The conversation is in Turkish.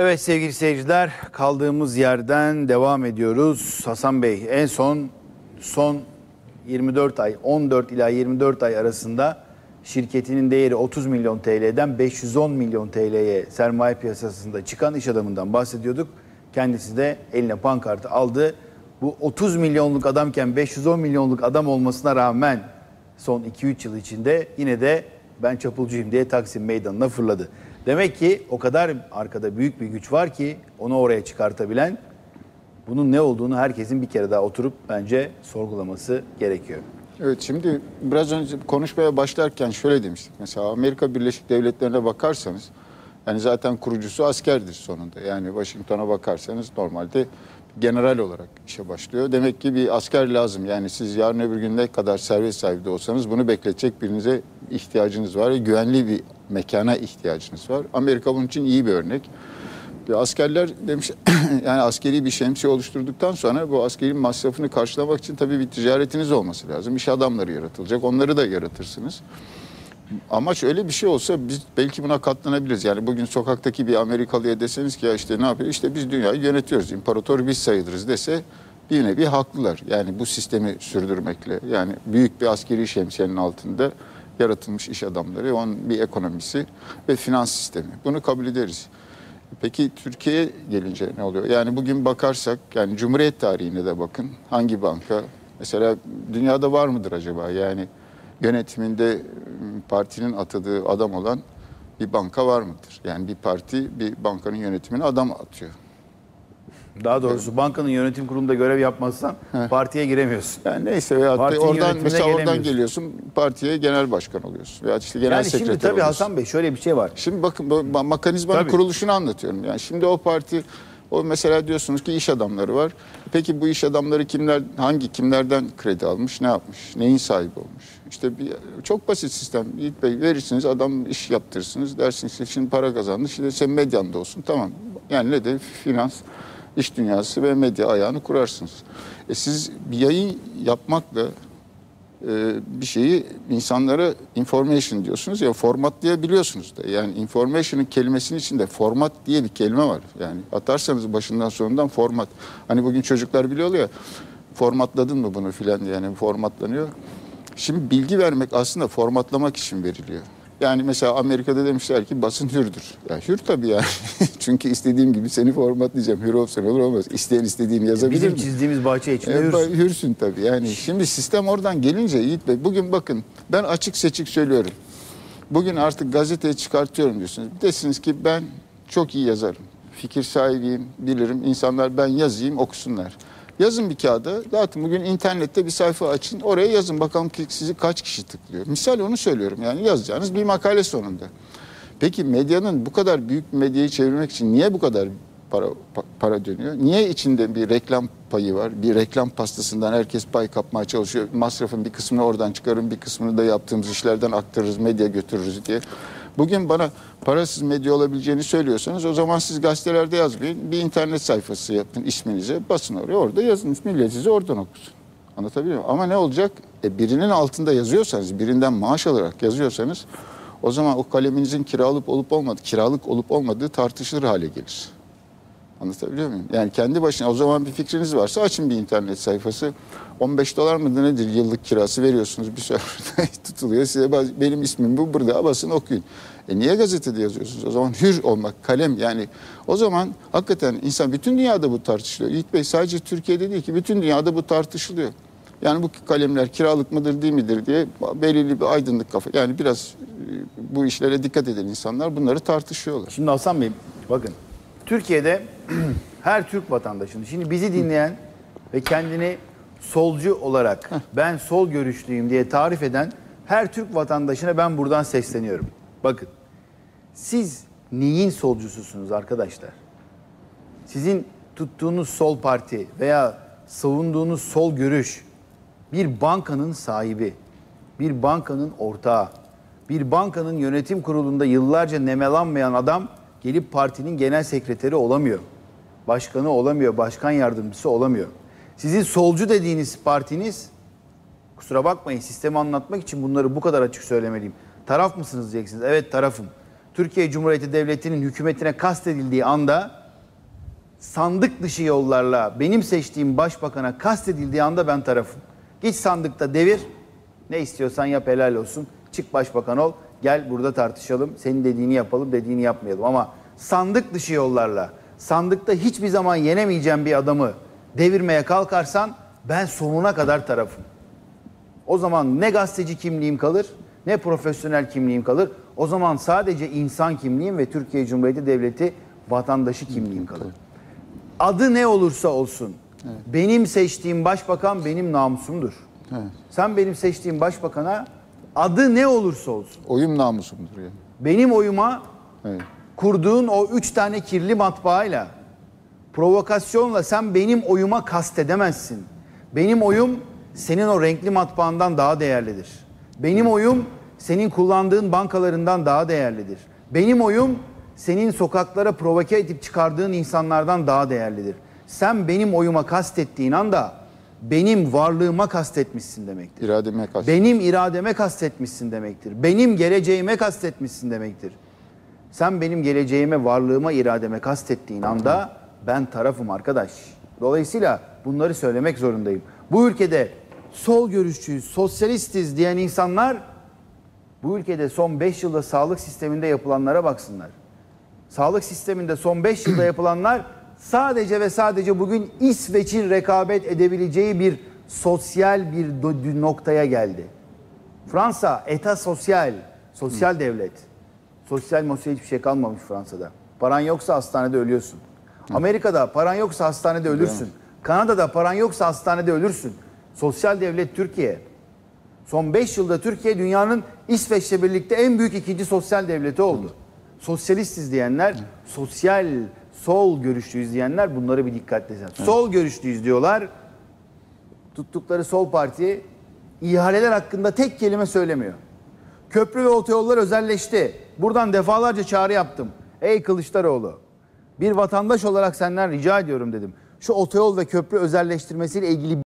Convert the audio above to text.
Evet sevgili seyirciler kaldığımız yerden devam ediyoruz. Hasan Bey en son son 24 ay 14 ila 24 ay arasında şirketinin değeri 30 milyon TL'den 510 milyon TL'ye sermaye piyasasında çıkan iş adamından bahsediyorduk. Kendisi de eline pankartı aldı. Bu 30 milyonluk adamken 510 milyonluk adam olmasına rağmen son 2-3 yıl içinde yine de ben çapulcuyum diye Taksim Meydanı'na fırladı. Demek ki o kadar arkada büyük bir güç var ki onu oraya çıkartabilen bunun ne olduğunu herkesin bir kere daha oturup bence sorgulaması gerekiyor. Evet şimdi biraz önce konuşmaya başlarken şöyle demiştik. Mesela Amerika Birleşik Devletleri'ne bakarsanız yani zaten kurucusu askerdir sonunda. Yani Washington'a bakarsanız normalde general olarak işe başlıyor. Demek ki bir asker lazım. Yani siz yarın öbür gün ne kadar servet sahibi de olsanız bunu bekletecek birinize ihtiyacınız var. Güvenli bir mekana ihtiyacınız var. Amerika bunun için iyi bir örnek. Bir askerler demiş yani askeri bir şemsiye oluşturduktan sonra bu askeri masrafını karşılamak için tabii bir ticaretiniz olması lazım. İş adamları yaratılacak. Onları da yaratırsınız. Ama şöyle bir şey olsa biz belki buna katlanabiliriz. Yani bugün sokaktaki bir Amerikalıya deseniz ki ya işte ne yapıyor? İşte biz dünyayı yönetiyoruz. İmparator biz sayılırız dese bir nevi haklılar. Yani bu sistemi sürdürmekle. Yani büyük bir askeri şemsiyenin altında yaratılmış iş adamları, onun bir ekonomisi ve finans sistemi. Bunu kabul ederiz. Peki Türkiye'ye gelince ne oluyor? Yani bugün bakarsak yani Cumhuriyet tarihine de bakın. Hangi banka? Mesela dünyada var mıdır acaba? Yani yönetiminde partinin atadığı adam olan bir banka var mıdır? Yani bir parti bir bankanın yönetimine adam atıyor. Daha doğrusu bankanın yönetim kurulunda görev yapmazsan partiye giremiyorsun. Yani neyse veya Partinin oradan yönetimine mesela oradan gelemiyorsun. geliyorsun partiye genel başkan oluyorsun veya işte genel Yani sekreter şimdi tabii oluyorsun. Hasan Bey şöyle bir şey var. Şimdi bakın bu ma- mekanizmanın Tabii. kuruluşunu anlatıyorum. Yani şimdi o parti o mesela diyorsunuz ki iş adamları var. Peki bu iş adamları kimler hangi kimlerden kredi almış, ne yapmış, neyin sahibi olmuş? İşte bir çok basit sistem. Yiğit Bey verirsiniz adam iş yaptırırsınız. Dersiniz ki şimdi para kazandı. Şimdi sen medyanda olsun. Tamam. Yani ne de finans, iş dünyası ve medya ayağını kurarsınız. E siz bir yayın yapmakla e, bir şeyi insanlara information diyorsunuz ya formatlayabiliyorsunuz da. Yani information'ın kelimesinin içinde format diye bir kelime var. Yani atarsanız başından sonundan format. Hani bugün çocuklar biliyorlar ya formatladın mı bunu filan yani formatlanıyor. Şimdi bilgi vermek aslında formatlamak için veriliyor. Yani mesela Amerika'da demişler ki basın hürdür. Ya hür tabii yani. Çünkü istediğim gibi seni formatlayacağım. Hür olsan olur olmaz. İsteyen istediğini yazabilir Bizim mi? çizdiğimiz bahçe içinde E, yürürsün. hürsün tabii. Yani şimdi sistem oradan gelince Yiğit Bey bugün bakın ben açık seçik söylüyorum. Bugün artık gazeteye çıkartıyorum diyorsunuz. Desiniz ki ben çok iyi yazarım. Fikir sahibiyim, bilirim. İnsanlar ben yazayım okusunlar. Yazın bir kağıda. Dağıtın bugün internette bir sayfa açın. Oraya yazın bakalım ki sizi kaç kişi tıklıyor. Misal onu söylüyorum. Yani yazacağınız bir makale sonunda. Peki medyanın bu kadar büyük medyayı çevirmek için niye bu kadar para pa- para dönüyor? Niye içinde bir reklam payı var? Bir reklam pastasından herkes pay kapmaya çalışıyor. Masrafın bir kısmını oradan çıkarın, bir kısmını da yaptığımız işlerden aktarırız, medya götürürüz diye. Bugün bana parasız medya olabileceğini söylüyorsanız o zaman siz gazetelerde yazmayın. Bir internet sayfası yapın isminize, basın oraya, orada yazın. Millet sizi oradan okusun. Anlatabiliyor muyum? Ama ne olacak? E, birinin altında yazıyorsanız, birinden maaş alarak yazıyorsanız o zaman o kaleminizin kiralık olup olmadığı, kiralık olup olmadığı tartışılır hale gelir. Anlatabiliyor muyum? Yani kendi başına o zaman bir fikriniz varsa açın bir internet sayfası. 15 dolar mıdır nedir yıllık kirası veriyorsunuz bir server tutuluyor. Size benim ismim bu burada basın okuyun. E niye gazetede yazıyorsunuz? O zaman hür olmak, kalem yani o zaman hakikaten insan bütün dünyada bu tartışılıyor. Yiğit Bey sadece Türkiye'de değil ki bütün dünyada bu tartışılıyor. Yani bu kalemler kiralık mıdır değil midir diye belirli bir aydınlık kafa. Yani biraz e, bu işlere dikkat eden insanlar bunları tartışıyorlar. Şimdi Hasan Bey bakın Türkiye'de her Türk vatandaşının şimdi bizi dinleyen ve kendini solcu olarak ben sol görüşlüyüm diye tarif eden her Türk vatandaşına ben buradan sesleniyorum. Bakın siz neyin solcususunuz arkadaşlar? Sizin tuttuğunuz sol parti veya savunduğunuz sol görüş bir bankanın sahibi, bir bankanın ortağı, bir bankanın yönetim kurulunda yıllarca nemelanmayan adam gelip partinin genel sekreteri olamıyor. Başkanı olamıyor, başkan yardımcısı olamıyor. Sizin solcu dediğiniz partiniz Kusura bakmayın sistemi anlatmak için bunları bu kadar açık söylemeliyim. Taraf mısınız diyeceksiniz. Evet tarafım. Türkiye Cumhuriyeti Devleti'nin hükümetine kastedildiği anda sandık dışı yollarla benim seçtiğim başbakana kastedildiği anda ben tarafım. Git sandıkta devir. Ne istiyorsan yap helal olsun. Çık başbakan ol. Gel burada tartışalım. Senin dediğini yapalım, dediğini yapmayalım. Ama sandık dışı yollarla sandıkta hiçbir zaman yenemeyeceğim bir adamı devirmeye kalkarsan ben sonuna kadar tarafım. O zaman ne gazeteci kimliğim kalır, ne profesyonel kimliğim kalır. O zaman sadece insan kimliğim ve Türkiye Cumhuriyeti Devleti vatandaşı kimliğim kalır. Adı ne olursa olsun benim seçtiğim başbakan benim namusumdur. Evet. Sen benim seçtiğim başbakana adı ne olursa olsun Oyum namusumdur yani. benim oyuma Evet. kurduğun o üç tane kirli matbaayla provokasyonla sen benim oyuma kastedemezsin. Benim oyum senin o renkli matbaandan daha değerlidir. Benim oyum senin kullandığın bankalarından daha değerlidir. Benim oyum senin sokaklara provoke edip çıkardığın insanlardan daha değerlidir. Sen benim oyuma kastettiğin anda benim varlığıma kastetmişsin demektir. İrademe karşı. Benim irademe kastetmişsin demektir. Benim geleceğime kastetmişsin demektir. Sen benim geleceğime, varlığıma, irademe kastettiğin anda ben tarafım arkadaş. Dolayısıyla bunları söylemek zorundayım. Bu ülkede sol görüşçüyüz, sosyalistiz diyen insanlar bu ülkede son 5 yılda sağlık sisteminde yapılanlara baksınlar. Sağlık sisteminde son 5 yılda yapılanlar sadece ve sadece bugün İsveç'in rekabet edebileceği bir sosyal bir noktaya geldi. Fransa eta sosyal, sosyal devlet. Sosyal mosyal hiçbir şey kalmamış Fransa'da. Paran yoksa hastanede ölüyorsun. Amerika'da paran yoksa hastanede ölürsün. Kanada'da paran yoksa hastanede ölürsün. Sosyal devlet Türkiye. Son 5 yılda Türkiye dünyanın İsveç'le birlikte en büyük ikinci sosyal devleti oldu. Sosyalistiz diyenler, sosyal sol görüşlüyüz diyenler bunları bir dikkatle izlesin. Sol görüşlüyüz diyorlar. Tuttukları sol parti ihaleler hakkında tek kelime söylemiyor. Köprü ve otoyollar özelleşti. Buradan defalarca çağrı yaptım. Ey Kılıçdaroğlu, bir vatandaş olarak senden rica ediyorum dedim. Şu otoyol ve köprü özelleştirmesiyle ilgili